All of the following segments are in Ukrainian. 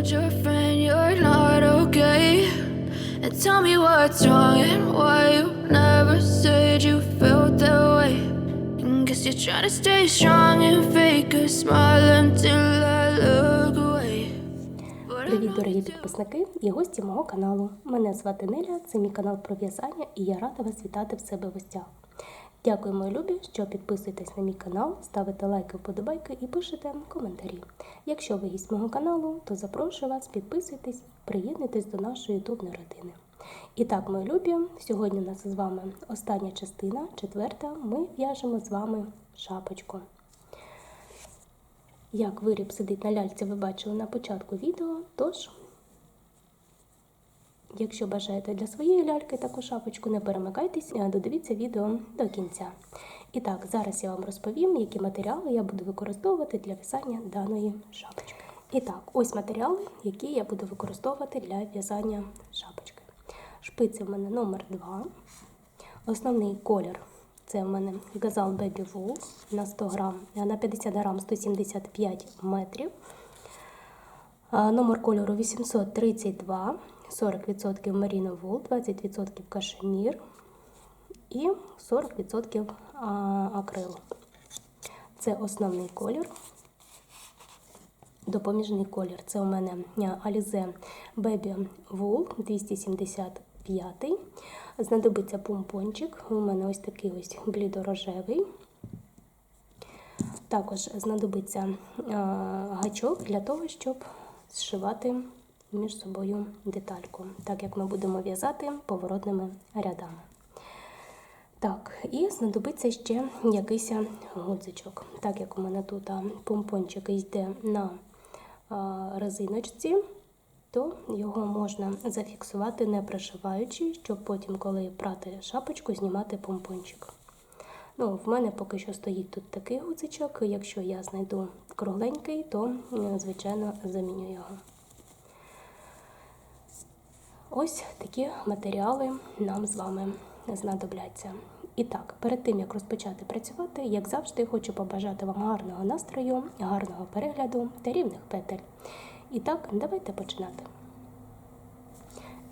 told your friend you're not okay. And tell me what's wrong and why you never said you felt that way. And guess you're trying to stay strong and fake a smile until I look away. Привіт, дорогі підписники і гості мого каналу. Мене звати Неля, це мій канал про в'язання, і я рада вас вітати в себе в гостях. Дякую, мої любі, що підписуєтесь на мій канал, ставите лайки, вподобайки і пишете коментарі. Якщо ви гість мого каналу, то запрошую вас, підписуйтесь, приєднуйтесь до нашої ютубної родини. І так, мої любі, сьогодні у нас з вами остання частина, четверта. Ми в'яжемо з вами шапочку. Як виріб сидить на ляльці, ви бачили на початку відео. Тож, якщо бажаєте для своєї ляльки таку шапочку, не перемикайтесь, а додивіться відео до кінця. І так, зараз я вам розповім, які матеріали я буду використовувати для в'язання даної шапочки. І так, ось матеріали, які я буду використовувати для в'язання шапочки. Шпиці в мене номер 2. Основний колір це в мене Gazal Baby Wool на 100 грам, на 50 грам 175 метрів. Номер кольору 832, 40% Merino Wool, 20% кашемір і 40% а, акрил. Це основний колір. Допоміжний колір це у мене Alize Baby Wool 275. Знадобиться помпончик. У мене ось такий ось блідорожевий. Також знадобиться гачок для того, щоб зшивати між собою детальку, так як ми будемо в'язати поворотними рядами. Так, і знадобиться ще якийсь гудзичок. Так як у мене тут помпончик йде на резиночці, то його можна зафіксувати не пришиваючи, щоб потім, коли прати шапочку, знімати помпончик. Ну, в мене поки що стоїть тут такий гудзичок. Якщо я знайду кругленький, то, звичайно, заміню його. Ось такі матеріали нам з вами знадобляться. І так, перед тим як розпочати працювати, як завжди, хочу побажати вам гарного настрою, гарного перегляду та рівних петель. І так, давайте починати.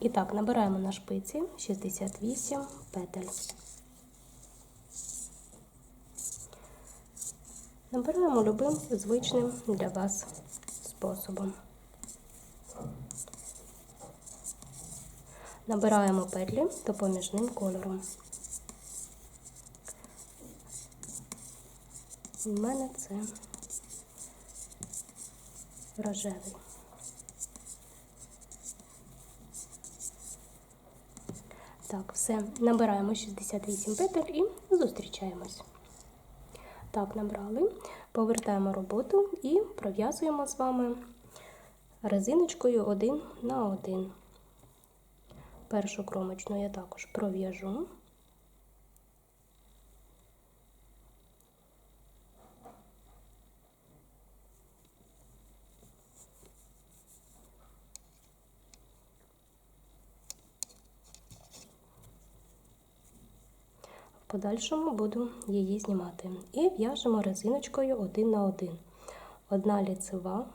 І так, набираємо на шпиці 68 петель. Набираємо любим звичним для вас способом. Набираємо петлі допоміжним кольором. У мене це рожевий. Так, все, набираємо 68 петель і зустрічаємось. Так, набрали, повертаємо роботу і пров'язуємо з вами резиночкою один на один. Першу кромочну я також пров'яжу. Подальшому буду її знімати. І в'яжемо резиночкою один на один. Одна ліцева,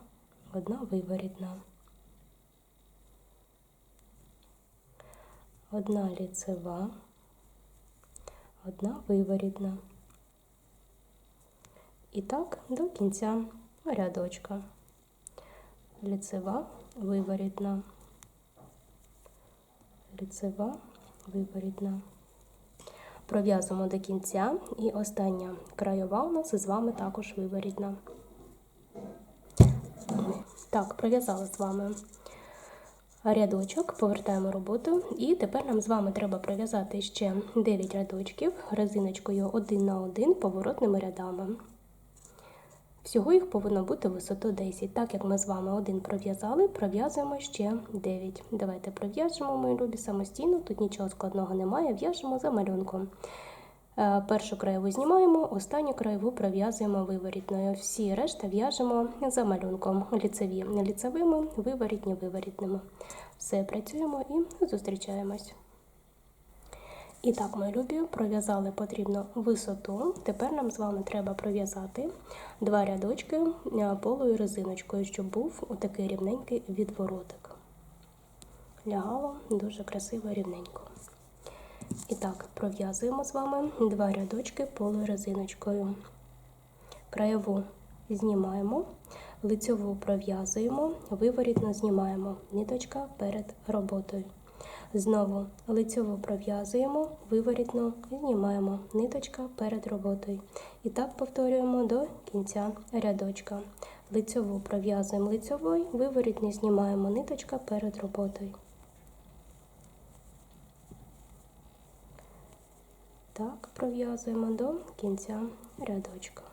одна виворітна. Одна ліцева, одна виворітна. І так до кінця рядочка. Ліцева, виворітна, ліцева, виворітна. Пров'язуємо до кінця, і остання краєва у нас з вами також виворітна. Так, пров'язали з вами рядочок, повертаємо роботу. І тепер нам з вами треба пров'язати ще 9 рядочків резиночкою один на один поворотними рядами. Всього їх повинно бути висоту 10. Так як ми з вами один пров'язали, пров'язуємо ще 9. Давайте пров'яжемо, мої любі, самостійно, тут нічого складного немає, в'яжемо за малюнком. Е, Першу краєву знімаємо, останню краєву пров'язуємо виворітною. Всі решта в'яжемо за малюнком. Ліцеві ліцевими, виворітні виворітними. Все, працюємо і зустрічаємось. І так, мої любі, пров'язали потрібну висоту. Тепер нам з вами треба пров'язати два рядочки е, полою резиночкою, щоб був отакий рівненький відворотик. Лягало дуже красиво рівненько. І так, пров'язуємо з вами два рядочки полою резиночкою. Краєву знімаємо, лицьову пров'язуємо, виворітно знімаємо, ниточка перед роботою. Знову лицьову пров'язуємо, виворітно знімаємо, ниточка перед роботою. І так повторюємо до кінця рядочка. Лицьову пров'язуємо лицьовою, виворітно знімаємо, ниточка перед роботою. Так, пров'язуємо до кінця рядочка.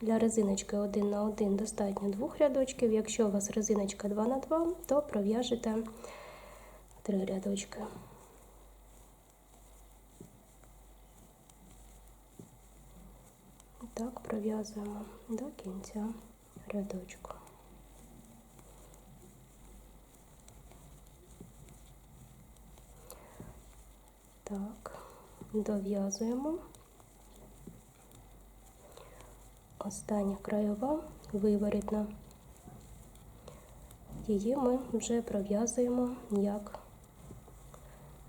Для резиночки 1 на 1 достатньо двох рядочків. Якщо у вас резиночка 2 на 2, то пров'яжете три рядочки. Так, пров'язуємо до кінця рядочку. Так, дов'язуємо. Остання краєва виворітна. Її ми вже пров'язуємо як,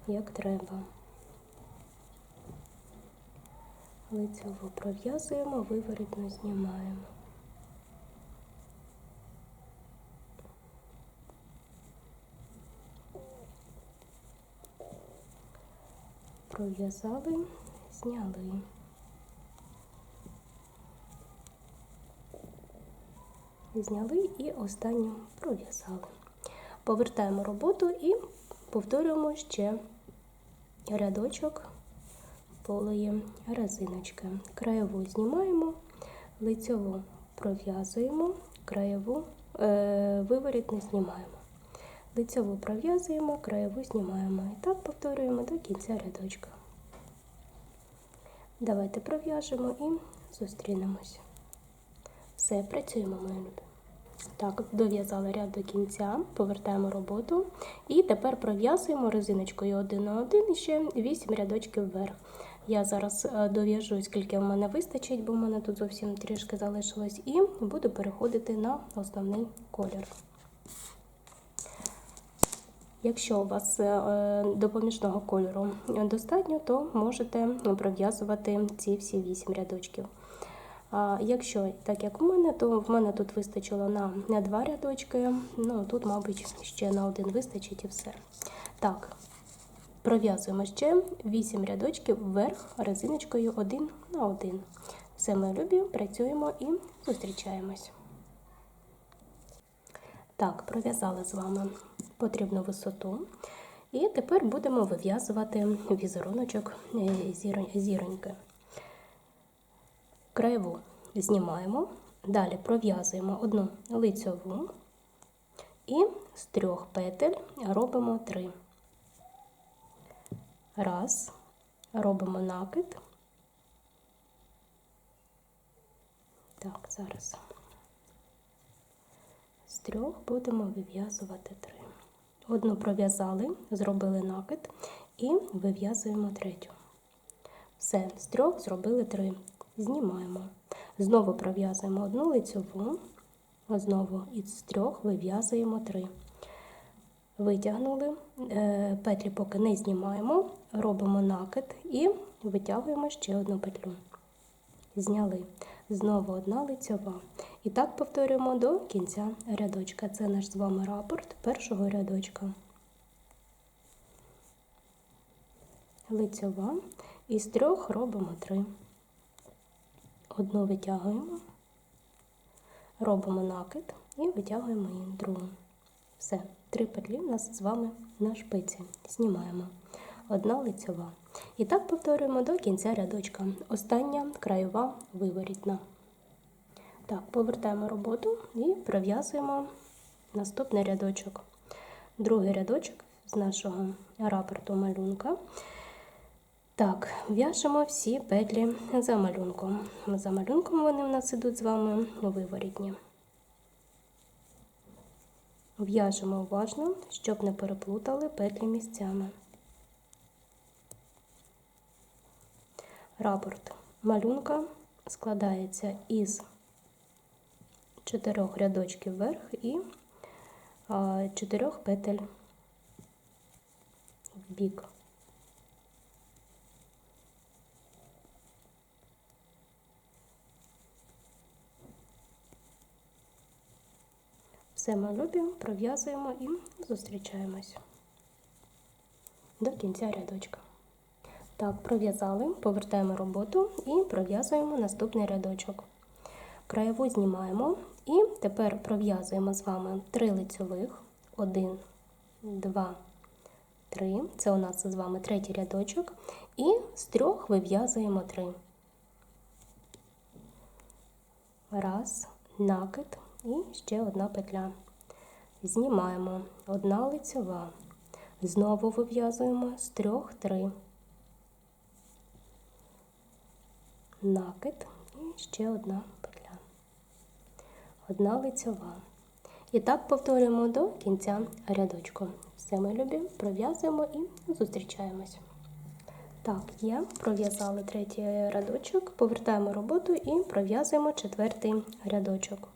як треба. Лицеву пров'язуємо, виворітно знімаємо. Пров'язали, зняли. Зняли і останню пров'язали. Повертаємо роботу і повторюємо ще рядочок полої резиночки. Краєву знімаємо, лицьову пров'язуємо, краєву е, виворіт не знімаємо. Лицьову пров'язуємо, краєву знімаємо. І так повторюємо до кінця рядочка. Давайте пров'яжемо і зустрінемось. Все, працюємо, мої любі. Так, дов'язали ряд до кінця, повертаємо роботу. І тепер пров'язуємо резиночкою один на один і ще 8 рядочків вверх. Я зараз е, дов'яжу, скільки в мене вистачить, бо в мене тут зовсім трішки залишилось, і буду переходити на основний колір. Якщо у вас е, допоміжного кольору достатньо, то можете пров'язувати ці всі 8 рядочків. Якщо так як у мене, то в мене тут вистачило на, на два рядочки. Ну тут, мабуть, ще на один вистачить і все. Так, пров'язуємо ще 8 рядочків вверх резиночкою один на один. Все ми любі, працюємо і зустрічаємось. Так, пров'язали з вами потрібну висоту. І тепер будемо вив'язувати візеруночок зіроньки. Краєву знімаємо, далі пров'язуємо одну лицьову і з трьох петель робимо три. Раз, робимо накид. Так, зараз з трьох будемо вив'язувати три. Одну пров'язали, зробили накид і вив'язуємо третю. Все, з трьох зробили три знімаємо. Знову пров'язуємо одну лицьову, знову із трьох вив'язуємо три. Витягнули, е, петлі поки не знімаємо, робимо накид і витягуємо ще одну петлю. Зняли. Знову одна лицьова. І так повторюємо до кінця рядочка. Це наш з вами рапорт першого рядочка. Лицьова. Із трьох робимо три. Одну витягуємо, робимо накид і витягуємо її другу. Все, три петлі у нас з вами на шпиці. Знімаємо одна лицьова. І так повторюємо до кінця рядочка. Остання краєва виворітна. Так, повертаємо роботу і пров'язуємо наступний рядочок. Другий рядочок з нашого рапорту малюнка. Так, в'яжемо всі петлі за малюнком. За малюнком вони в нас ідуть з вами виворітні. В'яжемо уважно, щоб не переплутали петлі місцями. Рапорт малюнка складається із чотирьох рядочків вверх і чотирьох петель в бік. Все ми любимо, пров'язуємо і зустрічаємось до кінця рядочка. Так, пров'язали, повертаємо роботу і пров'язуємо наступний рядочок. Краєву знімаємо і тепер пров'язуємо з вами три лицьових. Один, два, три. Це у нас з вами третій рядочок. І з трьох вив'язуємо три. Раз, накид і ще одна петля. Знімаємо одна лицьова. Знову вив'язуємо з трьох три. Накид і ще одна петля. Одна лицьова. І так повторюємо до кінця рядочку. Все ми любі, пров'язуємо і зустрічаємось. Так, є, пров'язали третій рядочок, повертаємо роботу і пров'язуємо четвертий рядочок.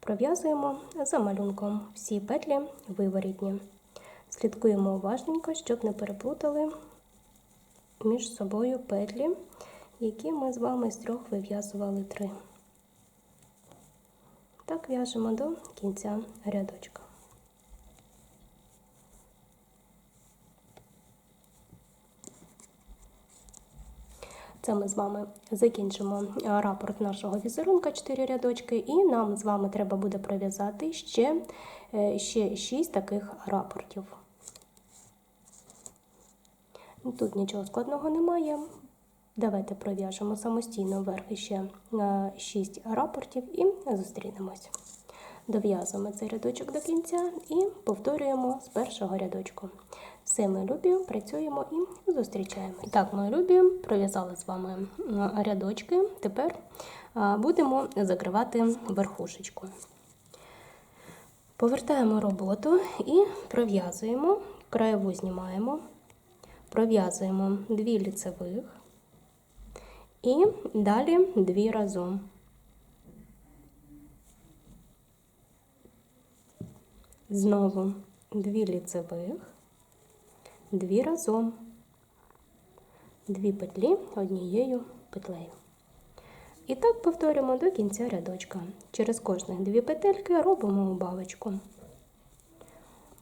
Пров'язуємо за малюнком всі петлі виворітні. Слідкуємо уважненько, щоб не переплутали між собою петлі, які ми з вами з трьох вив'язували три. Так в'яжемо до кінця рядочка. Це ми з вами закінчимо е, рапорт нашого візерунка 4 рядочки, і нам з вами треба буде пров'язати ще, е, ще 6 таких рапортів. Тут нічого складного немає. Давайте пров'яжемо самостійно вверх ще 6 рапортів і зустрінемось. Дов'язуємо цей рядочок до кінця і повторюємо з першого рядочку. Все ми любі, працюємо і зустрічаємо. І так, ми любі, пров'язали з вами рядочки. Тепер будемо закривати верхушечку. Повертаємо роботу і пров'язуємо, краєву знімаємо, пров'язуємо дві ліцевих і далі дві разом. Знову дві ліцевих, дві разом, дві петлі однією петлею. І так повторюємо до кінця рядочка. Через кожних дві петельки робимо убавочку.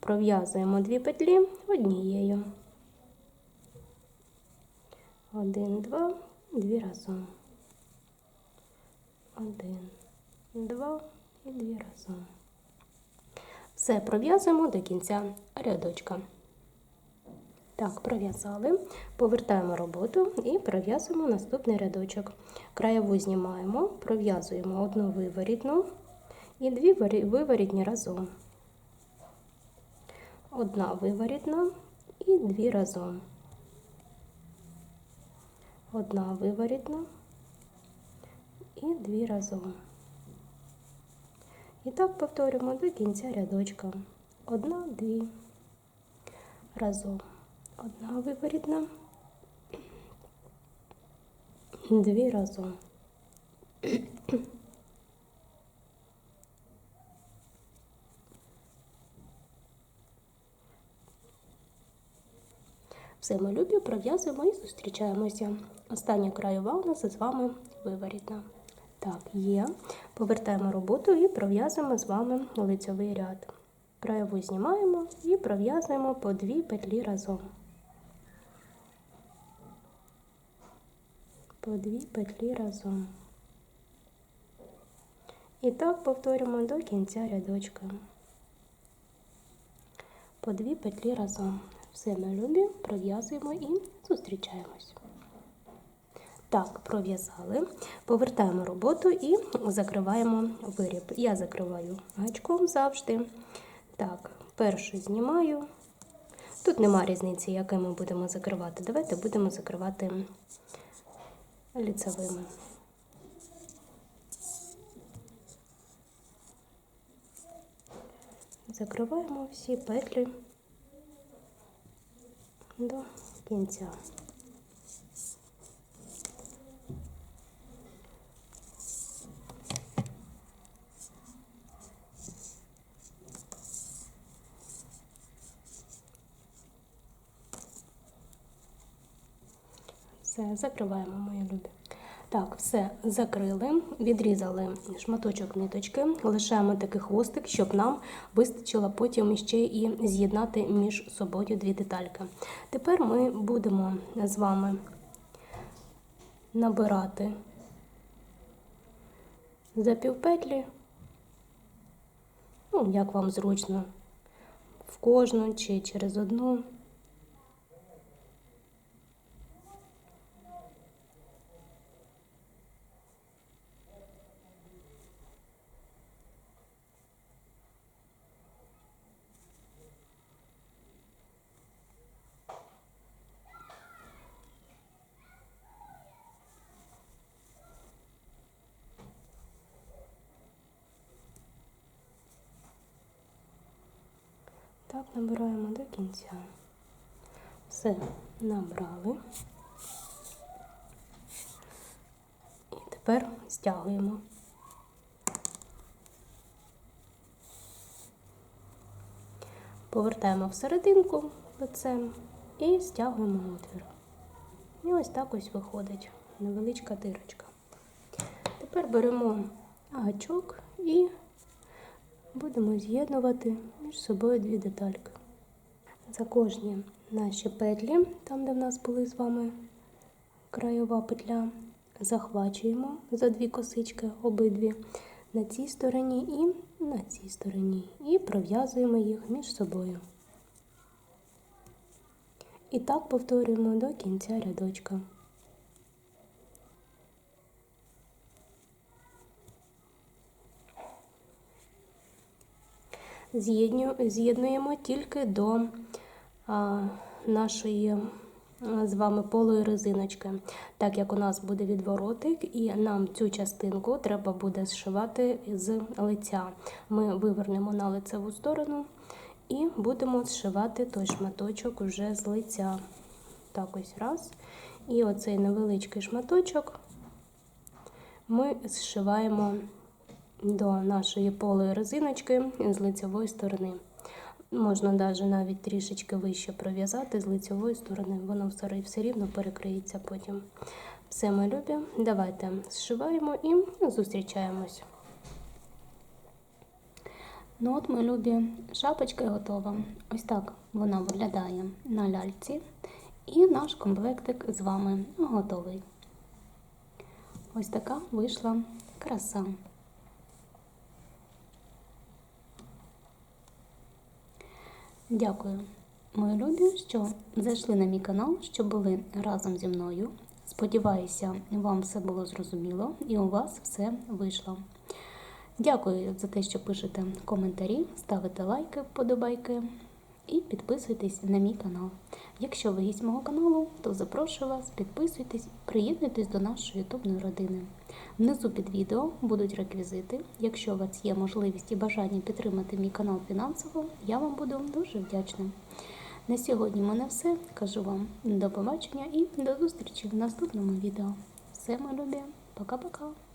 Пров'язуємо дві петлі однією. Один, два, дві разом. Один, два і дві разом. Все пров'язуємо до кінця рядочка. Так, пров'язали, повертаємо роботу і пров'язуємо наступний рядочок. Краєву знімаємо, пров'язуємо одну виворітну і дві виворітні разом. Одна виворітна і дві разом. Одна виворітна і дві разом. І так повторюємо до кінця рядочка. Одна, дві, разом. Одна виворітна, дві разом. Все ми любі, пров'язуємо і зустрічаємося. Остання краєва у нас з вами виворітна. Так, є. Повертаємо роботу і пров'язуємо з вами лицьовий ряд. Краєву знімаємо і пров'язуємо по дві петлі разом. По дві петлі разом. І так повторюємо до кінця рядочка. По дві петлі разом. Все ми любі, пров'язуємо і зустрічаємось. Так, пров'язали, повертаємо роботу і закриваємо виріб. Я закриваю гачком завжди. Так, першу знімаю. Тут нема різниці, який ми будемо закривати. Давайте будемо закривати ліцевими. закриваємо всі петлі до кінця. Все, закриваємо, мої любі. Так, все закрили, відрізали шматочок ниточки, лишаємо такий хвостик, щоб нам вистачило потім ще і з'єднати між собою дві детальки. Тепер ми будемо з вами набирати за півпетлі, ну, як вам зручно, в кожну чи через одну. Так, набираємо до кінця. Все, набрали. І тепер стягуємо. Повертаємо всерединку лицем і стягуємо отвір. І ось так ось виходить невеличка дирочка. Тепер беремо гачок і будемо з'єднувати між собою дві детальки. За кожні наші петлі, там де в нас були з вами краєва петля, захвачуємо за дві косички обидві на цій стороні і на цій стороні, і пров'язуємо їх між собою. І так повторюємо до кінця рядочка. З'єднуємо тільки до нашої з вами полої резиночки, так як у нас буде відворотик, і нам цю частинку треба буде зшивати з лиця. Ми вивернемо на лицеву сторону і будемо зшивати той шматочок уже з лиця. Так ось раз. І оцей невеличкий шматочок ми зшиваємо до нашої полої резиночки з лицевої сторони. Можна навіть навіть трішечки вище пров'язати з лицевої сторони, воно все, все рівно перекриється потім. Все, ми любі. Давайте зшиваємо і зустрічаємось. Ну от, ми любі, шапочка готова. Ось так вона виглядає на ляльці. І наш комплектик з вами готовий. Ось така вийшла краса. Дякую, мої любі, що зайшли на мій канал, що були разом зі мною. Сподіваюся, вам все було зрозуміло і у вас все вийшло. Дякую за те, що пишете коментарі, ставите лайки, вподобайки і підписуйтесь на мій канал. Якщо ви гість мого каналу, то запрошую вас, підписуйтесь, приєднуйтесь до нашої ютубної родини. Внизу під відео будуть реквізити. Якщо у вас є можливість і бажання підтримати мій канал фінансово, я вам буду дуже вдячна. На сьогодні в мене все. Кажу вам до побачення і до зустрічі в наступному відео. Все, мої любі, пока-пока!